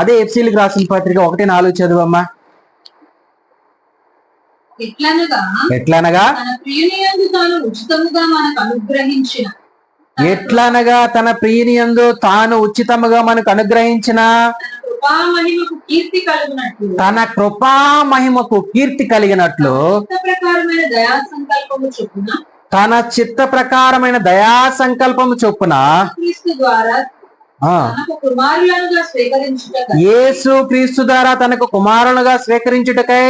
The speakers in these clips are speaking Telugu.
అదే ఎఫ్సీలకు రాసిన పత్రిక ఒకటి నాలుగు చదువమ్మా. ఎట్లనగా? ఎట్లనగా? తన ప్రియుని యందు తాను ఉచితముగా మనకు అనుగ్రహించిన. ఎట్లనగా? తన ప్రియునియందు తాను ఉచితముగా మనకు అనుగ్రహించిన. తన కృపా మహిమకు కీర్తి కలుగునట్లు. తన కృపా మహిమకు కీర్తి కలిగినట్లు. కొత్త ప్రకారమైన దయా సంకల్పము చొప్పున. తన చిత్త ప్రకారమైన దయా సంకల్పము చొప్పున యేసు క్రీస్తు ద్వారా తనకు కుమారునిగా స్వీకరించుటకై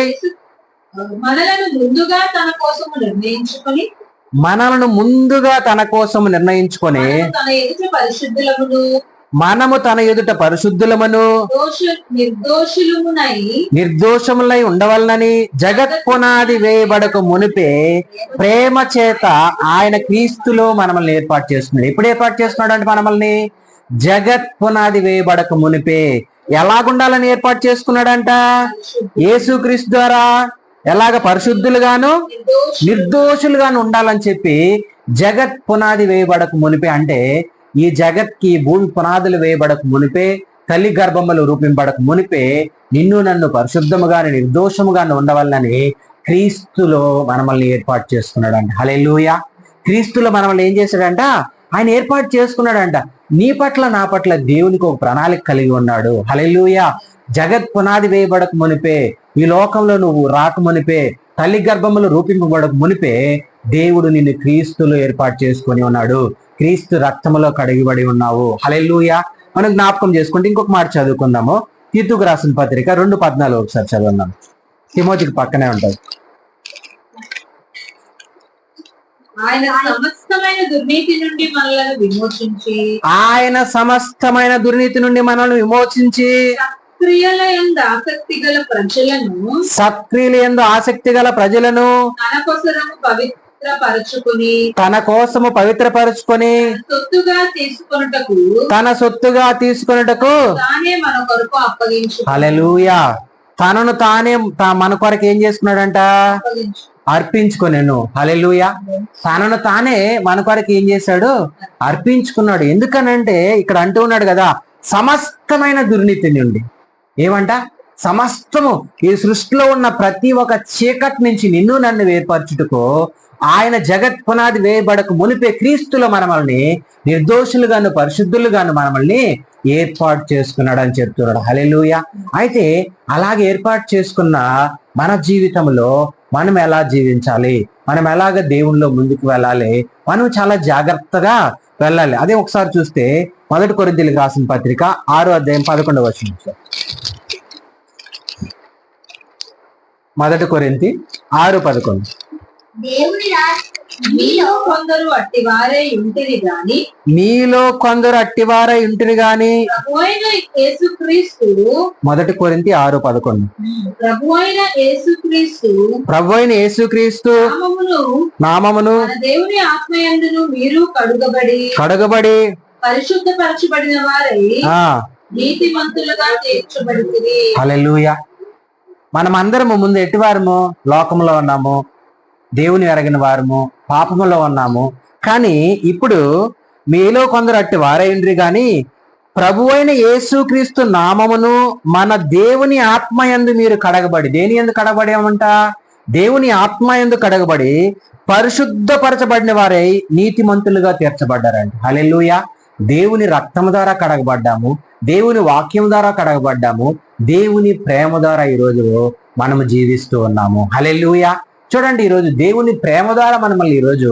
మనలను ముందుగా తన కోసము నిర్ణయించుకొని మనలను ముందుగా తన కోసం నిర్ణయించుకొని మనము తన ఎదుట పరిశుద్ధులమును మనము తన ఎదుట పరిశుద్ధులమను దోష నిర్దోషులమునై నిర్దోషములై ఉండవలనని జగత్ పునాది వేయబడకు మునిపే ప్రేమ చేత ఆయన క్రీస్తులో మనల్ని ఏర్పాటు చేస్తున్నాడు. ఎప్పుడు ఏర్పాటు చేస్తున్నాడు అంటే మనల్ని జగత్ పునాది వేయబడక మునిపే ఎలాగుండాలని ఏర్పాటు చేసుకున్నాడంట? యేసు క్రీస్తు ద్వారా ఎలాగ పరిశుద్ధులుగాను నిర్దోషులుగాను ఉండాలని చెప్పి జగత్ పునాది వేయబడక మునిపే అంటే ఈ జగత్కి భూమి పునాదులు వేయబడక మునిపే తల్లి గర్భములు రూపింపడక మునిపే నిన్ను నన్ను పరిశుద్ధముగాను నిర్దోషముగాను ఉండవాలని క్రీస్తులో మనమల్ని ఏర్పాటు చేసుకున్నాడంట. లూయా క్రీస్తులో మనల్ని ఏం చేశాడంట? ఆయన ఏర్పాటు చేసుకున్నాడంట. నీ పట్ల నా పట్ల దేవునికి ఒక ప్రణాళిక కలిగి ఉన్నాడు. హలెలుయ జగత్ పునాది వేయబడక మునిపే ఈ లోకంలో నువ్వు రాక మునిపే తల్లి గర్భములు రూపింపబడక మునిపే దేవుడు నిన్ను క్రీస్తులో ఏర్పాటు చేసుకొని ఉన్నాడు. క్రీస్తు రక్తములో కడిగిబడి ఉన్నావు. హలెలూయ మనం జ్ఞాపకం చేసుకుంటే ఇంకొక మాట చదువుకుందాము. తీతుకు రాసిన పత్రిక రెండు పద్నాలుగు ఒకసారి చదువుదాం తిమోతికి పక్కనే ఉంటుంది. ఆయన సమస్తమైన దుర్నీతి నుండి మనలను విమోచించి ఆయన సమస్తమైన దుర్నీతి నుండి మనల్ని విమోచించి క్రియల ఎందు ఆసక్తి గల ప్రజలను సత్క్రియలు ఎందు ఆసక్తి గల ప్రజలను తన కొసరము పవిత్రపరచుకుని తన కోసము పవిత్రపరుచుకొని సొత్తుగా తీసుకొనుటకు తన సొత్తుగా తీసుకొనుటకు తానే మన కొరకు అప్పగించు తనను తానే మన కొరకు ఏం చేసుకున్నాడంట? అప్పగించు. అర్పించుకొనేను. హలెలుయ తనను తానే మన కొరకు ఏం చేశాడు? అర్పించుకున్నాడు. ఎందుకనంటే ఇక్కడ అంటూ ఉన్నాడు కదా సమస్తమైన దుర్నీతి నుండి. ఏమంట? సమస్తము. ఈ సృష్టిలో ఉన్న ప్రతి ఒక్క చీకటి నుంచి నిన్ను నన్ను వేర్పరచుటకు ఆయన జగత్ పునాది వేయబడకు మునిపే క్రీస్తులో మనమల్ని నిర్దోషులుగాను పరిశుద్ధులుగాను మనమల్ని ఏర్పాటు చేసుకున్నాడు అని చెప్తున్నాడు. హలెలుయ అయితే అలాగే ఏర్పాటు చేసుకున్న మన జీవితంలో మనం ఎలా జీవించాలి? మనం ఎలాగ దేవుణ్ణిలో ముందుకు వెళ్ళాలి? మనం చాలా జాగ్రత్తగా వెళ్ళాలి. అదే ఒకసారి చూస్తే మొదటి కొరింథీలకు రాసిన పత్రిక ఆరో అధ్యాయం పదకొండవ వచ్చిన మొదటి కొరింతి ఆరు పదకొండు. దేవుని మీలో కొందరు అట్టి వారే ఉంటిరి గాని మీలో కొందరు అట్టివారై ఉంటిరి గాని ప్రభు అయిన యేసుక్రీస్తు మొదటి కొరింతి ఆరు పదకొండు. ప్రభు అయిన యేసుక్రీస్తు ప్రభు అయిన యేసుక్రీస్తు నామమును నామమును మన దేవుని ఆత్మయందును మీరు కడుగబడి కడగబడి పరిశుద్ధపరచబడిన వారై నీతిమంతులుగా తీర్చబడుతుంది హల్లెలూయా. మనం అందరము ముందు ఎట్టివారము లోకంలో ఉన్నాము దేవుని ఎరగిన వారము పాపములో ఉన్నాము. కానీ ఇప్పుడు మీలో కొందరు అట్టి వారైండ్రి కానీ ప్రభు అయిన యేసుక్రీస్తు నామమును మన దేవుని ఆత్మ ఎందు మీరు కడగబడి దేని ఎందు కడగబడేమంట? దేవుని ఆత్మ ఎందు కడగబడి పరిశుద్ధపరచబడిన వారై నీతిమంతులుగా తీర్చబడ్డారంట. హలెల్లుయ! దేవుని రక్తము ద్వారా కడగబడ్డాము. దేవుని వాక్యం ద్వారా కడగబడ్డాము. దేవుని ప్రేమ ద్వారా ఈరోజు మనము జీవిస్తూ ఉన్నాము. హలెల్లుయా! చూడండి ఈరోజు దేవుని ప్రేమ ద్వారా మనల్ని ఈరోజు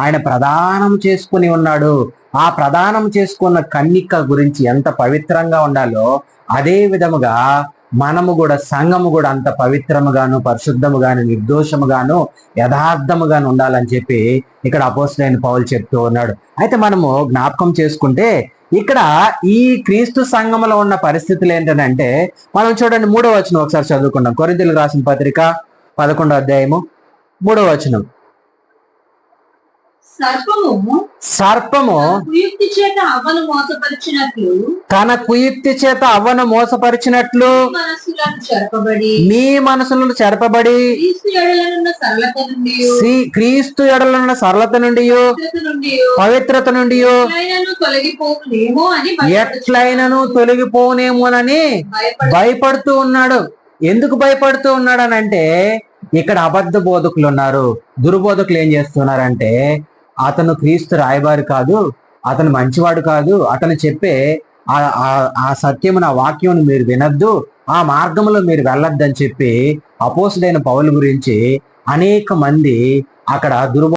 ఆయన ప్రదానం చేసుకుని ఉన్నాడు. ఆ ప్రదానం చేసుకున్న కన్నిక గురించి ఎంత పవిత్రంగా ఉండాలో అదే విధముగా మనము కూడా సంఘము కూడా అంత పవిత్రముగాను పరిశుద్ధముగాను నిర్దోషముగాను యథార్థముగాను ఉండాలని చెప్పి ఇక్కడ అపోసులైన పౌలు చెప్తూ ఉన్నాడు. అయితే మనము జ్ఞాపకం చేసుకుంటే ఇక్కడ ఈ క్రీస్తు సంఘములో ఉన్న పరిస్థితులు ఏంటంటే మనం చూడండి మూడో వచ్చిన ఒకసారి చదువుకున్నాం కొరింతలు రాసిన పత్రిక పదకొండో అధ్యాయము మూడో వచనం. సర్పము సర్పము కుయుక్తి చేత అవ్వను మోసపరిచినట్లు తన కుయుక్తి చేత అవ్వను మోసపరిచినట్లు మీ మనసులను చెరపబడి క్రీస్తు ఎడలనున్న సరళత నుండి శ్రీ- క్రీస్తు ఎడలున్న సరళత నుండి పవిత్రత నుండి ఎట్లయినను తొలగిపోనేమోనని భయపడు భయపడుతూ ఉన్నాడు ఎందుకు భయపడుతూ ఉన్నాడు. అని అంటే ఇక్కడ అబద్ధ బోధకులు ఉన్నారు. దుర్బోధకులు ఏం చేస్తున్నారంటే అతను క్రీస్తు రాయబారి కాదు అతను మంచివాడు కాదు అతను చెప్పే ఆ సత్యమున ఆ వాక్యం మీరు వినద్దు ఆ మార్గంలో మీరు వెళ్ళొద్దని చెప్పి అపోసుడైన పౌలు గురించి అనేక మంది అక్కడ దుర్బో